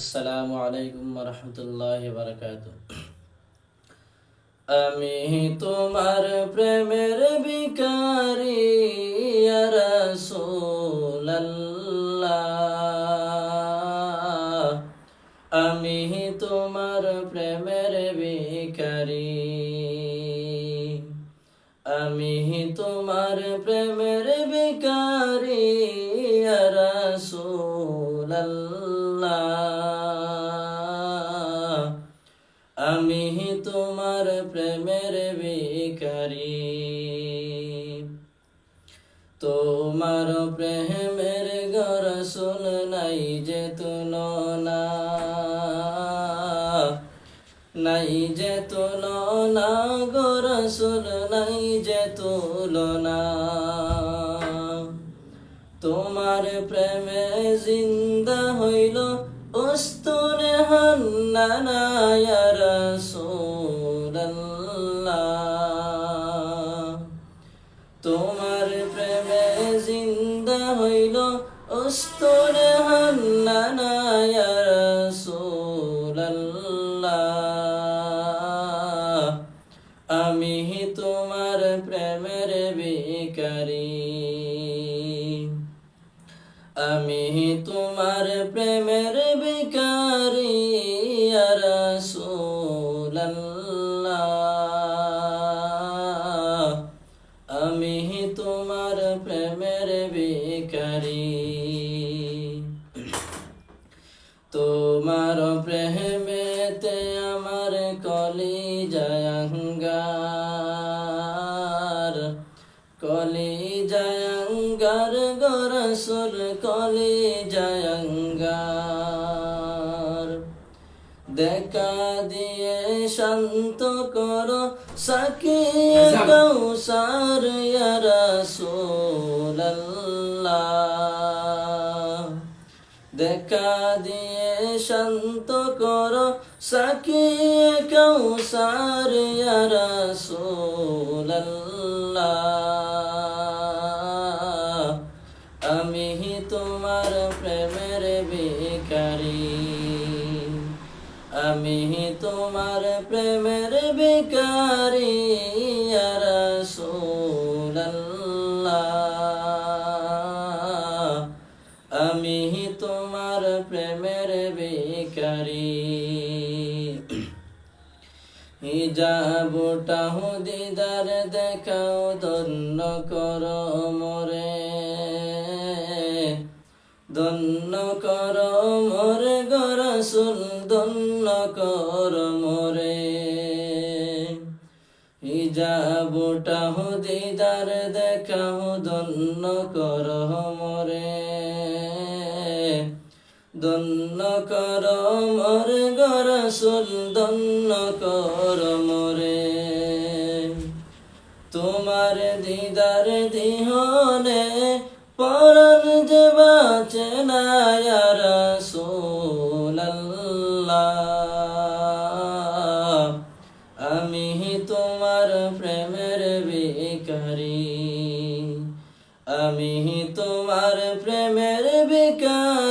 আসসালামু আলাইকুম রহমতুল্লাহ বারকাত আমি তোমার প্রেমের বিকারি রসুল্লাহ আমি তোমার প্রেমের বিকারি আমি তোমার প্রেমের বিকারি রসুল্লাহ আমি তোমার প্রেমের বিকারি তোমার প্রেমের গরসুল নাই যে তুলনা নাই যে তুলনা গরসুল নাই যে তুলনা। তোমার প্রেমে জিন্দা হইল ইয়া রাসূলুল্লাহ। তোমার প্রেমে জিন্দা হইল উস্তুনে হান্নানা আমি তোমার প্রেমের বিকারি আমি তোমার প্রেমের বিকারি রসুল্লাহ আমি তোমার প্রেমের বিকারি তোমার প্রেমেতে আমার কলি জয়ঙ্গার কলি জয়ঙ্গার গরসুল কলি জয়ঙ্গার। দেখা দিয়ে শান্ত করো সাকিয়ে কৌসার ইয়া রাসূলুল্লাহ। দেখা দিয়ে শান্ত করো সাকিয়ে কৌসার ইয়া তোমার প্রেমের বিকারি আমি তোমার প্রেমের রাসূলুল্লাহ। আমি তোমার প্রেমের বিকারি হিজাবটা দিদার দেখাও, ধন্য কর মোরে। ধন্য কর মোরে গরসুল ধন্য কর মোরে হিজাবটা দিদার দেখাও ধন্য কর মোরে দন্ন কর মরে গরসুল দন্ন কর মরে তোমার দিদার দিহনে পরন যে বাঁচে না আমি তোমার প্রেমের বেকারি আমি তোমার প্রেমের বিকার